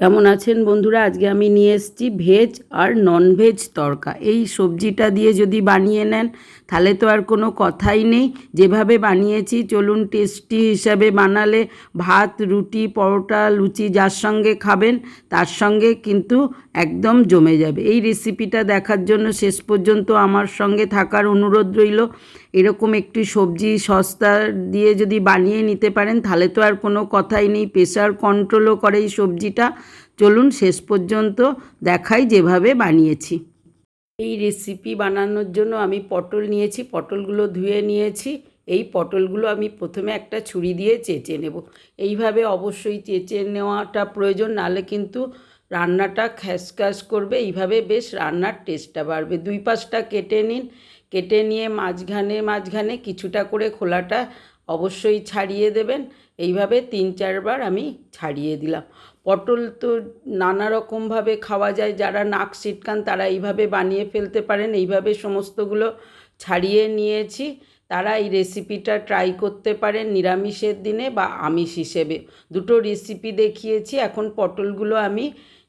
কেমন আছেন বন্ধুরা? আজকে আমি নিয়ে এসেছি ভেজ আর নন ভেজ তড়কা। এই সবজিটা দিয়ে যদি বানিয়ে নেন, তাহলে তো আর কোনো কথাই নেই। যেভাবে বানিয়েছি, চলুন টেস্টি হিসাবে বানালে ভাত, রুটি, পরোটা, লুচি যার সঙ্গে খাবেন, তার সঙ্গে কিন্তু একদম জমে যাবে। এই রেসিপিটা দেখার জন্য শেষ পর্যন্ত আমার সঙ্গে থাকার অনুরোধ রইল। এরকম একটি সবজি সস্তা দিয়ে যদি বানিয়ে নিতে পারেন, তাহলে তো আর কোনো কথাই নেই। প্রেশার কন্ট্রোলও করে এই সবজিটা। চলুন শেষ পর্যন্ত দেখাই যেভাবে বানিয়েছি। এই রেসিপি বানানোর জন্য আমি পটল নিয়েছি, পটলগুলো ধুয়ে নিয়েছি। এই পটলগুলো আমি প্রথমে একটা ছুরি দিয়ে চেঁচে নেব। এইভাবে অবশ্যই চেঁচে নেওয়াটা প্রয়োজন নাহলে কিন্তু রান্নাটা খ্যাসখ্যাস করবে। এইভাবে বেশ রান্নার টেস্টটা বাড়বে। দুই পাশটা কেটে নিন। কেটে নিয়ে মাঝখানে মাঝখানে কিছুটা করে খোলাটা অবশ্যই ছাড়িয়ে দেবেন। এইভাবে তিন চারবার আমি ছাড়িয়ে দিলাম। পটল তো নানা রকমভাবে খাওয়া যায়, যারা নাক সিটকান তারা এইভাবে বানিয়ে ফেলতে পারেন, এইভাবে সমস্তগুলো ছাড়িয়ে নিয়েছি। তারা এই রেসিপিটা ট্রাই করতে পারেন নিরামিষের দিনে বা আমিষ হিসেবে। দুটো রেসিপি দেখিয়েছি, এখন পটলগুলো আমি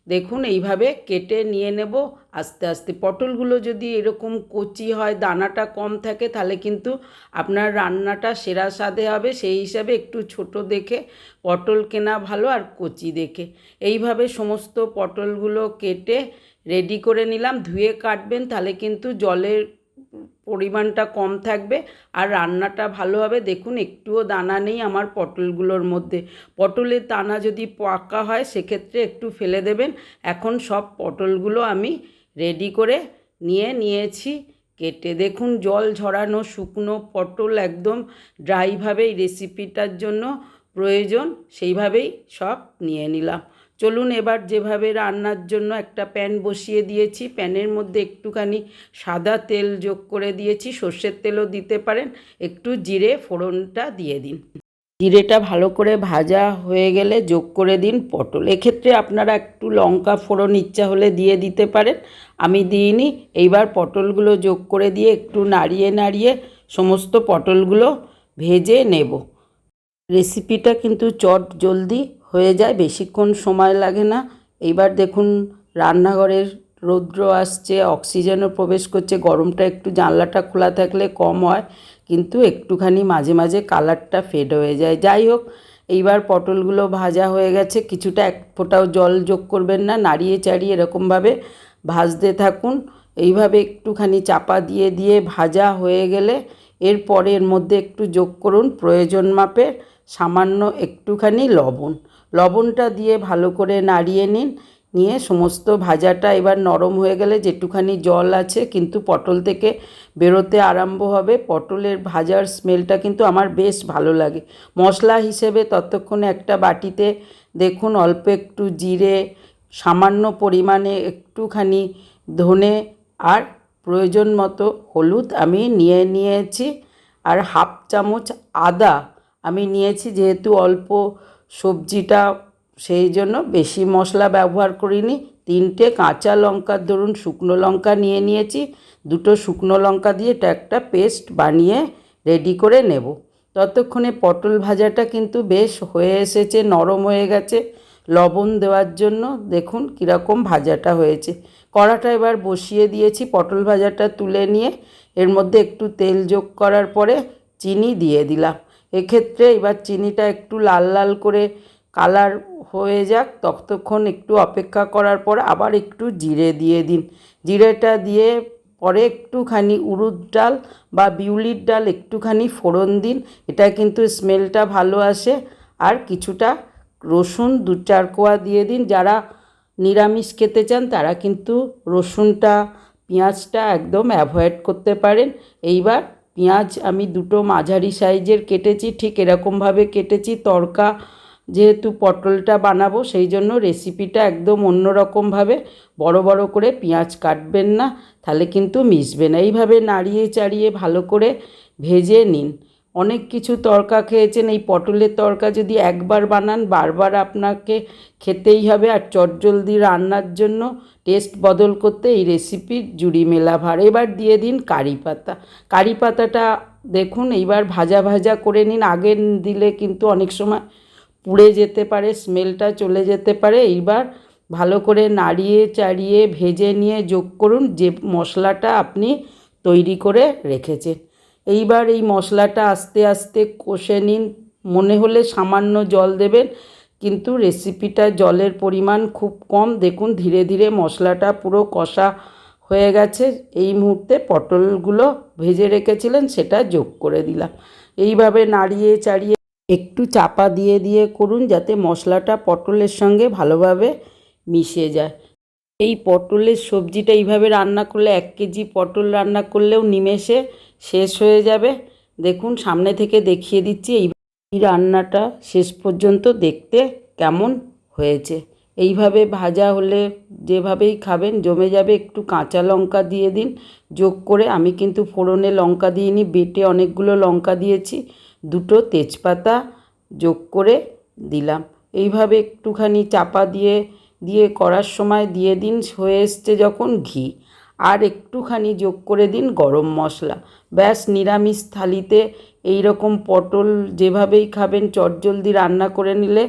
দেখুন, এইভাবে কেটে নিয়ে নেব। আস্তে আস্তে পটলগুলো যদি এরকম কচি হয়, দানাটা কম থাকে, তাহলে কিন্তু আপনার রান্নাটা সেরা স্বাদে হবে। সেই হিসাবে একটু ছোট দেখে পটল কেনা ভালো আর কচি দেখে। এইভাবে সমস্ত পটলগুলো কেটে রেডি করে নিলাম। ধুয়ে কাটবেন, তাহলে কিন্তু জলের পরিমাণটা কম থাকবে আর রান্নাটা ভালো হবে। দেখুন, একটুও দানা নেই আমার পটলগুলোর মধ্যে। পটলের দানা যদি পাকা হয়, সেক্ষেত্রে একটু ফেলে দেবেন। এখন সব পটলগুলো আমি রেডি করে নিয়ে নিয়েছি, কেটে। দেখুন, জল ঝরানো শুকনো পটল একদম ড্রাইভাবে এই রেসিপিটার জন্য প্রয়োজন। সেইভাবেই সব নিয়ে নিলাম। চলুন এবার যেভাবে রান্নার জন্য একটা প্যান বসিয়ে দিয়েছি, প্যানের মধ্যে একটুখানি সাদা তেল যোগ করে দিয়েছি, সর্ষের তেলও দিতে পারেন, একটু জিরে ফোড়নটা দিয়ে দিন। জিরেটা ভালো করে ভাজা হয়ে গেলে যোগ করে দিন পটল। এক্ষেত্রে আপনারা একটু লঙ্কা ফোড়ন ইচ্ছা হলে দিয়ে দিতে পারেন। আমি দিইনি, এইবার পটলগুলো যোগ করে দিয়ে একটু নাড়িয়ে নাড়িয়ে সমস্ত পটলগুলো ভেজে নেব। রেসিপিটা কিন্তু চট জলদি হয়ে যায়, বেশিক্ষণ সময় লাগে না। এইবার দেখুন, রান্নাঘরের রৌদ্র আসছে, অক্সিজেনও প্রবেশ করছে, গরমটা একটু জানলাটা খোলা থাকলে কম হয়, কিন্তু একটুখানি মাঝে মাঝে কালারটা ফেড হয়ে যায়। যাই হোক, এইবার পটলগুলো ভাজা হয়ে গেছে, কিছুটা এক ফোঁটাও জল যোগ করবেন না, নাড়িয়ে চাড়িয়ে এরকমভাবে ভাজতে থাকুন। এইভাবে একটুখানি চাপা দিয়ে দিয়ে ভাজা হয়ে গেলে এরপরে এর মধ্যে একটু যোগ করুন প্রয়োজন মাপের। সামান্য একটুখানি লবণ। লবণটা দিয়ে ভালো করে নাড়িয়ে নিন। নিয়ে সমস্ত ভাজাটা এবার নরম হয়ে গেলে যেটুখানি জল আছে কিন্তু পটল থেকে বেরোতে আরম্ভ হবে। পটলের ভাজার স্মেলটা কিন্তু আমার বেশ ভালো লাগে। মশলা হিসেবে ততক্ষণে একটা বাটিতে দেখুন অল্প একটু জিরে, সামান্য পরিমাণে একটুখানি ধনে আর প্রয়োজন মতো হলুদ আমি নিয়ে নিয়েছি। আর হাফ চামচ আদা আমি নিয়েছি যেহেতু অল্প সবজিটা, সেই জন্য বেশি মশলা ব্যবহার করিনি। তিনটে কাঁচা লঙ্কার ধরুন শুকনো লঙ্কা নিয়ে নিয়েছি, দুটো শুকনো লঙ্কা দিয়ে এটা একটা পেস্ট বানিয়ে রেডি করে নেব। ততক্ষণে পটল ভাজাটা কিন্তু বেশ হয়ে এসেছে, নরম হয়ে গেছে। লবণ দেওয়ার জন্য দেখুন কীরকম ভাজাটা হয়েছে। কড়াটা এবার বসিয়ে দিয়েছি, পটল ভাজাটা তুলে নিয়ে। এর মধ্যে একটু তেল যোগ করার পরে চিনি দিয়ে দিলাম। এক্ষেত্রে এবার চিনিটা একটু লাল লাল করে কালার হয়ে যাক, ততক্ষণ একটু অপেক্ষা করার পর আবার একটু জিরে দিয়ে দিন। জিরেটা দিয়ে পরে একটুখানি উড়ুদ ডাল বা বিউলির ডাল একটুখানি ফোড়ন দিন, এটা কিন্তু স্মেলটা ভালো আসে। আর কিছুটা রসুন, দু চার কোয়া দিয়ে দিন, যারা নিরামিষ খেতে চান তারা কিন্তু রসুনটা, পেঁয়াজটা একদম অ্যাভয়েড করতে পারেন। এইবার পেঁয়াজ আমি দুটো মাঝারি সাইজের কেটেছি, ঠিক এরকমভাবে কেটেছি। তড়কা যেহেতু পটলটা বানাবো, সেই জন্য রেসিপিটা একদম অন্যরকমভাবে। বড় বড় করে পেঁয়াজ কাটবেন না, তাহলে কিন্তু মিশবে না। এইভাবে নাড়িয়ে চাড়িয়ে ভালো করে ভেজে নিন। অনেক কিছু তরকা খেয়েছেন। এই পটলের তরকা যদি একবার বানান, বারবার আপনাকে খেতেই হবে। আর চটজলদি রান্নার জন্য টেস্ট বদল করতে এই রেসিপির জুড়ি মেলা ভার। এবার দিয়ে দিন কারি পাতা। কারি পাতাটা দেখুন, এইবার ভাজা ভাজা করে নিন। আগে দিলে কিন্তু অনেক সময় পুড়ে যেতে পারে স্মেলটা চলে যেতে পারে। এইবার ভালো করে নাড়িয়ে চাড়িয়ে ভেজে নিয়ে যোগ করুন। যে মশলাটা আপনি তৈরি করে রেখেছেন। এইবার এই মশলাটা আস্তে আস্তে কষে নিন। মনে হলে সামান্য জল দেবেন, কিন্তু রেসিপিটা জলের পরিমাণ খুব কম। দেখুন, ধীরে ধীরে মশলাটা পুরো কষা হয়ে গেছে। এই মুহূর্তে পটলগুলো ভেজে রেখেছিলেন, সেটা যোগ করে দিলাম। এইভাবে নাড়িয়ে চাড়িয়ে একটু চাপা দিয়ে দিয়ে করুন, যাতে মশলাটা পটলের সঙ্গে ভালোভাবে মিশে যায়। এই পটলের সবজিটা এইভাবে রান্না করলে, এক কেজি পটল রান্না করলেও নিমেষে শেষ হয়ে যাবে। দেখুন, সামনে থেকে দেখিয়ে দিচ্ছি এই রান্নাটা শেষ পর্যন্ত দেখতে কেমন হয়েছে। এইভাবে ভাজা হলে যেভাবেই খাবেন, জমে যাবে একটু কাঁচা লঙ্কা দিয়ে দিন। যোগ করে আমি কিন্তু ফোড়নে লঙ্কা দিইনি, বেটে অনেকগুলো লঙ্কা দিয়েছি, দুটো তেজপাতা যোগ করে দিলাম। এইভাবে একটুখানি চাপা দিয়ে দিয়ে করার সময় দিয়ে দিন, হয়ে এসছে যখন ঘি। আর একটুখানি যোগ করে দিন গরম মশলা। ব্যাস, নিরামিষ থালিতে এই রকম পটল যেভাবেই খাবেন, চটজলদি রান্না করে নিলে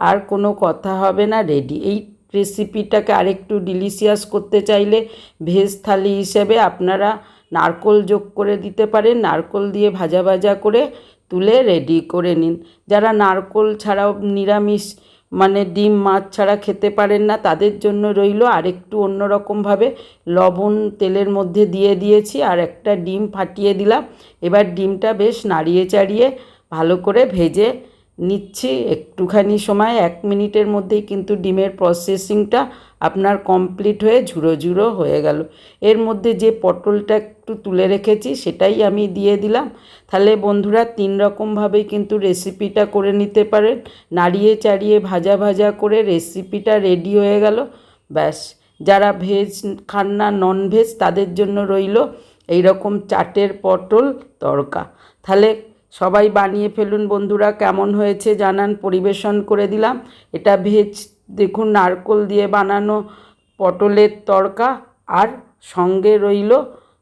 আর কোনো কথা হবে না রেডি এই রেসিপিটাকে আরেকটু ডিলিশিয়াস করতে চাইলে ভেজ থালি হিসেবে আপনারা নারকোল যোগ করে দিতে পারেন। নারকোল দিয়ে ভাজা ভাজা করে তুলে রেডি করে নিন। যারা নারকোল ছাড়াও নিরামিষ মানে ডিম মাছ ছাড়া খেতে পারেন না, তাদের জন্য রইল আরেকটু অন্যরকমভাবে লবণ তেলের মধ্যে দিয়ে দিয়েছি আর একটা ডিম ফাটিয়ে দিলাম। এবার ডিমটা বেশ নাড়িয়ে চাড়িয়ে ভালো করে ভেজে নিচ্ছি একটুখানি সময়, এক মিনিটের মধ্যেই কিন্তু ডিমের প্রসেসিংটা আপনার কমপ্লিট হয়ে ঝুড়ো ঝুড়ো হয়ে গেল। এর মধ্যে যে পটলটা একটু তুলে রেখেছি, সেটাই আমি দিয়ে দিলাম। তাহলে বন্ধুরা, তিন রকমভাবেই কিন্তু রেসিপিটা করে নিতে পারেন। নাড়িয়ে চাড়িয়ে ভাজা ভাজা করে রেসিপিটা রেডি হয়ে গেল। ব্যাস। যারা ভেজ খান না নন ভেজ তাদের জন্য রইল এই রকম চাটের পটল তড়কা তাহলে সবাই বানিয়ে ফেলুন বন্ধুরা, কেমন হয়েছে জানান, পরিবেশন করে দিলাম। এটা ভেজ, দেখুন, নারকোল দিয়ে বানানো পটলের তড়কা আর সঙ্গে রইল,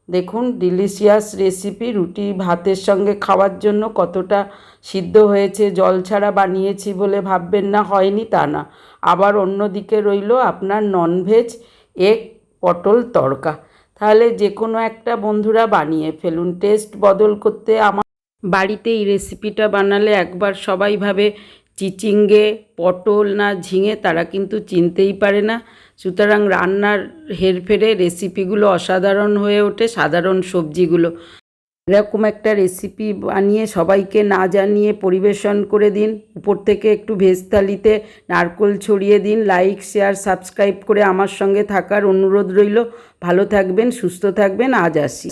দেখুন ডিলিশিয়াস রেসিপি রুটি ভাতের সঙ্গে খাওয়ার জন্য কতটা সিদ্ধ হয়েছে, জল ছাড়া বানিয়েছি বলে ভাববেন না, হয়নি তা না। আবার অন্যদিকে রইল আপনার ননভেজ এগ পটল তড়কা তাহলে যে কোনো একটা বন্ধুরা বানিয়ে ফেলুন টেস্ট বদল করতে আমার বাড়িতে এই রেসিপিটা বানালে একবার সবাই ভাবে চিচিঙ্গে, পটল না ঝিঙে, তারা কিন্তু চিনতেই পারে না। সুতরাং রান্নার হেরফেরে রেসিপিগুলো অসাধারণ হয়ে ওঠে, সাধারণ সবজিগুলো। এরকম একটা রেসিপি বানিয়ে সবাইকে না জানিয়ে পরিবেশন করে দিন। উপর থেকে একটু ভেজতালিতে নারকোল ছড়িয়ে দিন। লাইক শেয়ার সাবস্ক্রাইব করে আমার সঙ্গে থাকার অনুরোধ রইল। ভালো থাকবেন, সুস্থ থাকবেন। আজ আসি।